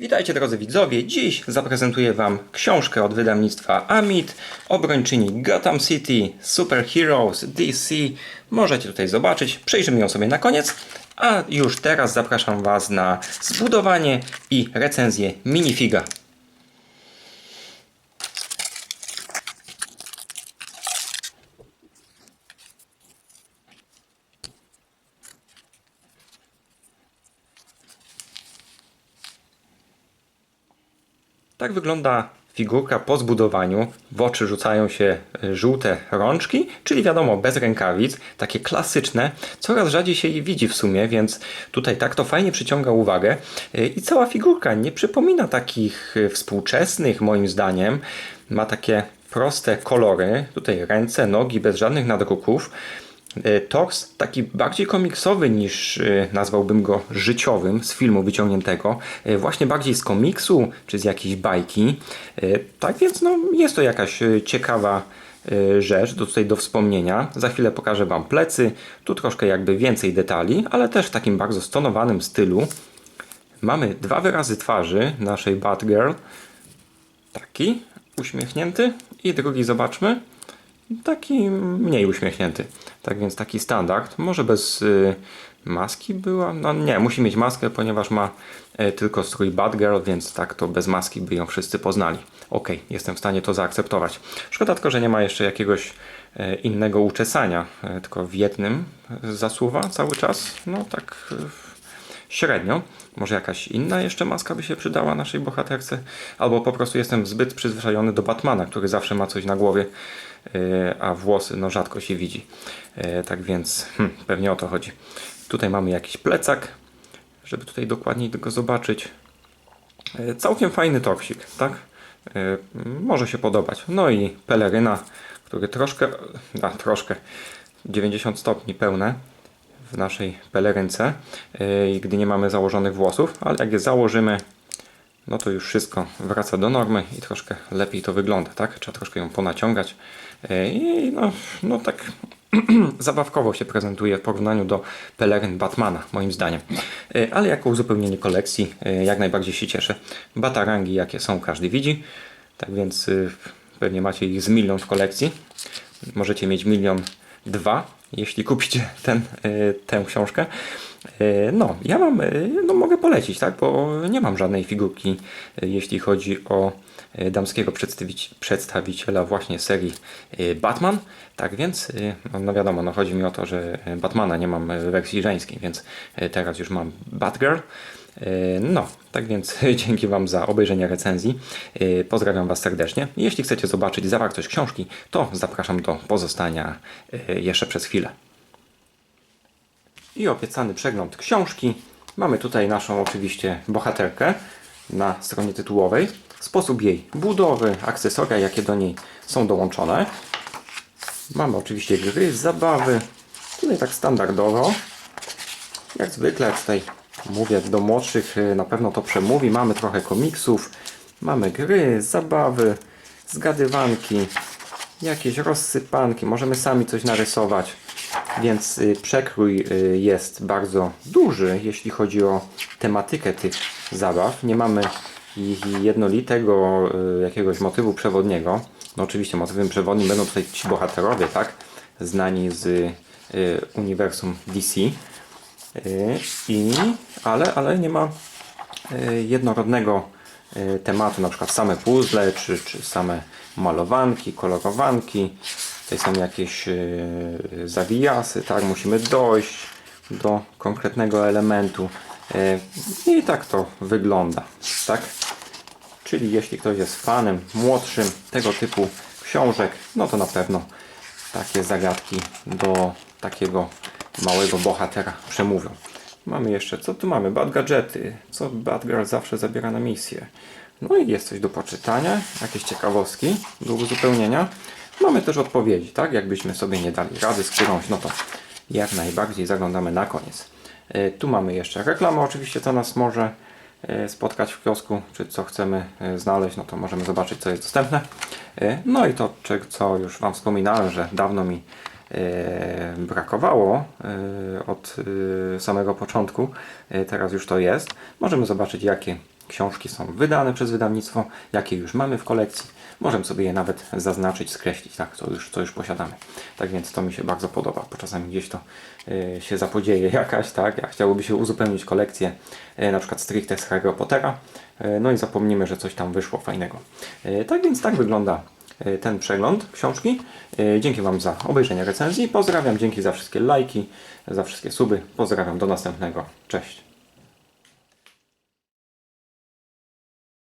Witajcie drodzy widzowie, dziś zaprezentuję Wam książkę od wydawnictwa Amit, obrończyni Gotham City, Superheroes, DC. Możecie tutaj zobaczyć, przejrzymy ją sobie na koniec, a już teraz zapraszam Was na zbudowanie i recenzję minifiga. Tak wygląda figurka po zbudowaniu. W oczy rzucają się y, żółte rączki, czyli wiadomo, bez rękawic, takie klasyczne. Coraz rzadziej się je widzi w sumie, więc tutaj tak to fajnie przyciąga uwagę. Y, I cała figurka nie przypomina takich y, współczesnych, moim zdaniem. Ma takie proste kolory, tutaj ręce, nogi, bez żadnych nadruków. E, Tors taki bardziej komiksowy niż e, nazwałbym go życiowym z filmu wyciągniętego, e, właśnie bardziej z komiksu czy z jakiejś bajki. Tak więc no, jest to jakaś ciekawa rzecz do, tutaj do wspomnienia. Za chwilę pokażę Wam plecy, tu troszkę jakby więcej detali, ale też w takim bardzo stonowanym stylu. Mamy dwa wyrazy twarzy naszej Batgirl. Taki uśmiechnięty i drugi zobaczmy. Taki mniej uśmiechnięty. Tak więc taki standard. Może bez y, maski była? No nie, musi mieć maskę, ponieważ ma y, tylko strój Batgirl, więc tak to bez maski by ją wszyscy poznali. Ok, jestem w stanie to zaakceptować. Szkoda tylko, że nie ma jeszcze jakiegoś y, innego uczesania, y, tylko w jednym zasuwa cały czas. No tak średnio. Może jakaś inna jeszcze maska by się przydała naszej bohaterce, albo po prostu jestem zbyt przyzwyczajony do Batmana, który zawsze ma coś na głowie, yy, a włosy no rzadko się widzi. Yy, Tak więc hmm, pewnie o to chodzi. Tutaj mamy jakiś plecak, żeby tutaj dokładniej go zobaczyć. Yy, Całkiem fajny toksik, tak? Może się podobać. No i peleryna, który troszkę, a troszkę 90 stopni pełne w naszej pelerynce, yy, gdy nie mamy założonych włosów, ale jak je założymy, no to już wszystko wraca do normy i troszkę lepiej to wygląda, tak? Trzeba troszkę ją ponaciągać yy, i no, no tak zabawkowo się prezentuje w porównaniu do peleryn Batmana, moim zdaniem. Yy, Ale jako uzupełnienie kolekcji jak najbardziej się cieszę. Batarangi jakie są, każdy widzi, tak więc pewnie macie ich z milion w kolekcji. Możecie mieć milion dwa, jeśli kupicie ten, y, tę książkę. Y, No, ja mam, y, no mogę polecić, tak, bo nie mam żadnej figurki, jeśli chodzi o damskiego przedstawici- przedstawiciela właśnie serii Batman. Tak więc, no, no wiadomo, no chodzi mi o to, że Batmana nie mam w wersji żeńskiej, więc teraz już mam Batgirl. E, No, tak więc dzięki Wam za obejrzenie recenzji. E, Pozdrawiam Was serdecznie. Jeśli chcecie zobaczyć zawartość książki, to zapraszam do pozostania e, jeszcze przez chwilę. I obiecany przegląd książki. Mamy tutaj naszą oczywiście bohaterkę na stronie tytułowej. Sposób jej budowy, akcesoria, jakie do niej są dołączone. Mamy oczywiście gry, zabawy. Tutaj tak standardowo. Jak zwykle tutaj mówię do młodszych, y, na pewno to przemówi. Mamy trochę komiksów, mamy gry, zabawy, zgadywanki, jakieś rozsypanki. Możemy sami coś narysować, więc y, przekrój y, jest bardzo duży, jeśli chodzi o tematykę tych zabaw. Nie mamy jednolitego jakiegoś motywu przewodniego. No oczywiście motywem przewodnim będą tutaj ci bohaterowie, tak? Znani z uniwersum DC. Y, I, ale, ale nie ma y, jednorodnego y, tematu, na przykład same puzzle, czy, czy same malowanki, kolorowanki. Tutaj są jakieś zawijasy, tak? Musimy dojść do konkretnego elementu. I tak to wygląda, tak? Czyli jeśli ktoś jest fanem młodszym tego typu książek, no to na pewno takie zagadki do takiego małego bohatera przemówią. Mamy jeszcze, co tu mamy? Bad Gadżety. Co Batgirl zawsze zabiera na misję. No i jest coś do poczytania, jakieś ciekawostki do uzupełnienia. Mamy też odpowiedzi, tak? Jakbyśmy sobie nie dali rady z którąś, no to jak najbardziej zaglądamy na koniec. E, Tu mamy jeszcze reklamę, oczywiście, co nas może e, spotkać w kiosku, czy co chcemy e, znaleźć, no to możemy zobaczyć, co jest dostępne. No i to, co już Wam wspominałem, że dawno mi brakowało e, od e, samego początku. E, Teraz już to jest. Możemy zobaczyć, jakie książki są wydane przez wydawnictwo, jakie już mamy w kolekcji. Możemy sobie je nawet zaznaczyć, skreślić, tak, co już, co już posiadamy. Tak więc to mi się bardzo podoba, bo czasami gdzieś to e, się zapodzieje jakaś, tak, jak chciałoby się uzupełnić kolekcję, e, na przykład stricte z Harry Pottera, e, no i zapomnimy, że coś tam wyszło fajnego. E, tak więc tak wygląda e, ten przegląd książki. E, Dzięki Wam za obejrzenie recenzji. Pozdrawiam, dzięki za wszystkie lajki, za wszystkie suby. Pozdrawiam, do następnego. Cześć.